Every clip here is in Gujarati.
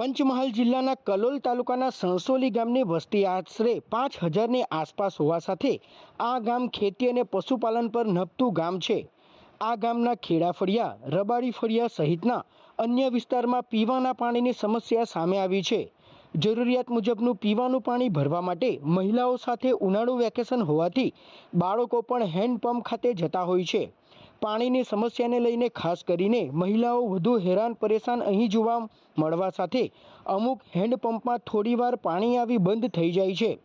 પંચમહાલ જિલ્લાના કલોલ તાલુકાના સણસોલી ગામની વસ્તી આશરે પાંચ હજારની આસપાસ હોવા સાથે આ ગામ ખેતી અને પશુપાલન પર નભતું ગામ છે. આ ગામના ખેડા ફળિયા રબાડી ફળિયા સહિતના અન્ય વિસ્તારમાં પીવાના પાણીની સમસ્યા સામે આવી છે. જરૂરિયાત મુજબનું પીવાનું પાણી ભરવા માટે મહિલાઓ સાથે ઉનાળુ વેકેશન હોવાથી બાળકો પણ હેન્ડપંપ ખાતે જતા હોય છે. પાણીની સમસ્યાને લઈને ખાસ કરીને મહિલાઓ વધુ હેરાન પરેશાન અહીં જોવા મળવા સાથે અમુક હેન્ડપંપમાં થોડીવાર પાણી આવી બંધ થઈ જાય છે.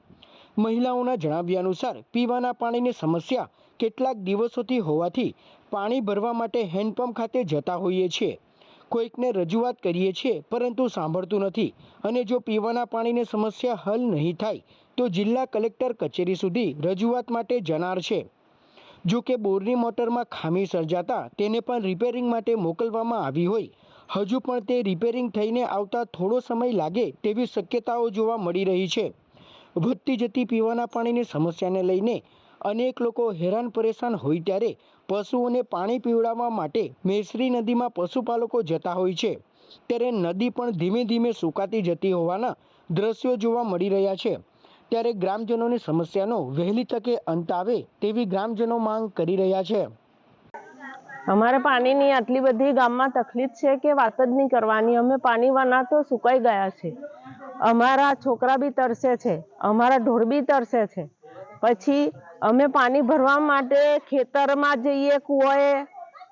મહિલાઓના જણાવ્યા અનુસાર પીવાના પાણીની સમસ્યા કેટલાક દિવસોથી હોવાથી પાણી ભરવા માટે હેન્ડપંપ ખાતે જતા હોઈએ છીએ. કોઈકને રજૂઆત કરીએ છીએ, પરંતુ સાંભળતું નથી અને જો પીવાના પાણીની સમસ્યા હલ નહીં થાય, તો જિલ્લા કલેક્ટર કચેરી સુધી રજૂઆત માટે જનાર છે. જો કે બોરની મોટરમાં ખામી સર્જાતા તેને પણ રિપેરિંગ માટે મોકલવામાં આવી હોય. હજુ પણ તે રિપેરિંગ થઈને આવતા થોડો સમય લાગે તેવી શક્યતાઓ જોવા મળી રહી છે. વધતી જતી પીવાના પાણીની સમસ્યાને લઈને અનેક લોકો હેરાન પરેશાન હોય ત્યારે પશુઓને પાણી પીવડાવવા માટે મેસરી નદીમાં પશુપાલકો જતા હોય છે. ત્યારે નદી પણ ધીમે ધીમે સુકાતી જતી હોવાના દ્રશ્યો જોવા મળી રહ્યા છે. ત્યારે ગ્રામજનોની સમસ્યાનો વહેલી તકે અંત આવે તેવી ગ્રામજનો માંગ કરી રહ્યા છે. અમારે પાણીની આટલી બધી ગામમાં તકલીફ છે કે વાત જ નહીં કરવાની. અમે પાણીવાના તો સુકાઈ ગયા છે. અમારા છોકરા બી તરસે છે. અમારા ઢોર બી તરસે છે. પછી અમે પાણી ભરવા માટે ખેતરમાં જઈએ કૂવાએ,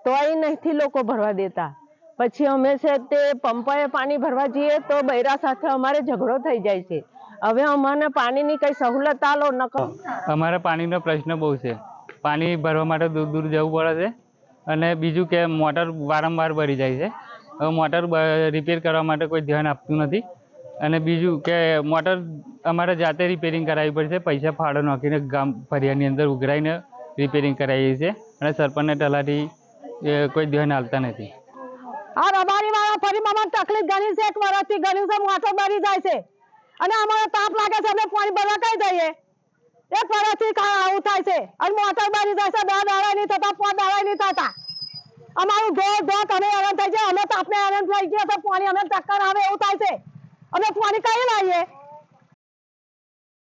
તોય નથી લોકો ભરવા દેતા. પછી અમે છે તે પંપાએ પાણી ભરવા જઈએ તો બૈરા સાથે અમારે ઝઘડો થઈ જાય છે. હવે અમને પાણીની કઈ સહુલત આલો નકર. અમારે પાણીનો પ્રશ્ન બહુ છે. પાણી ભરવા માટે દૂર દૂર જવું પડે છે. અને બીજું કે મોટર વારંવાર ભરી જાય છે. હવે મોટર રિપેર કરવા માટે કોઈ ધ્યાન આપતું નથી. અને બીજું કે મોટર અમારે જાતે રિપેરિંગ કરાવવી પડશે. પૈસા ફાળો નાખીને ગામ ફરિયાની અંદર ઉઘરાઈને રિપેરિંગ કરાવીએ છીએ. અને સરપંચને તલાટી કોઈ ધ્યાન આપતા નથી. આ રબારી વાળા ફરી અમારે તકલીફ ગણી છે. એક વર્ષથી ઘણી છે. મોટો બળી જાય છે. અને અમારે તાપ લાગે છે, અમે પાણી બરકાઈ કઈ જઈએ? વર્ષથી કા- આવું થાય છે. અને મોટર બારી જાય બે દાડા નહીં થતા, પાંચ દાડા નહીં થતા. અમારું ધો ધો અમે હેરાન થાય છે. અમે તાપને હેરાન થઈ ગયા તો પાણી અમે ચક્કર આવે એવું થાય છે. અમે પાણી કઈ લાવીએ?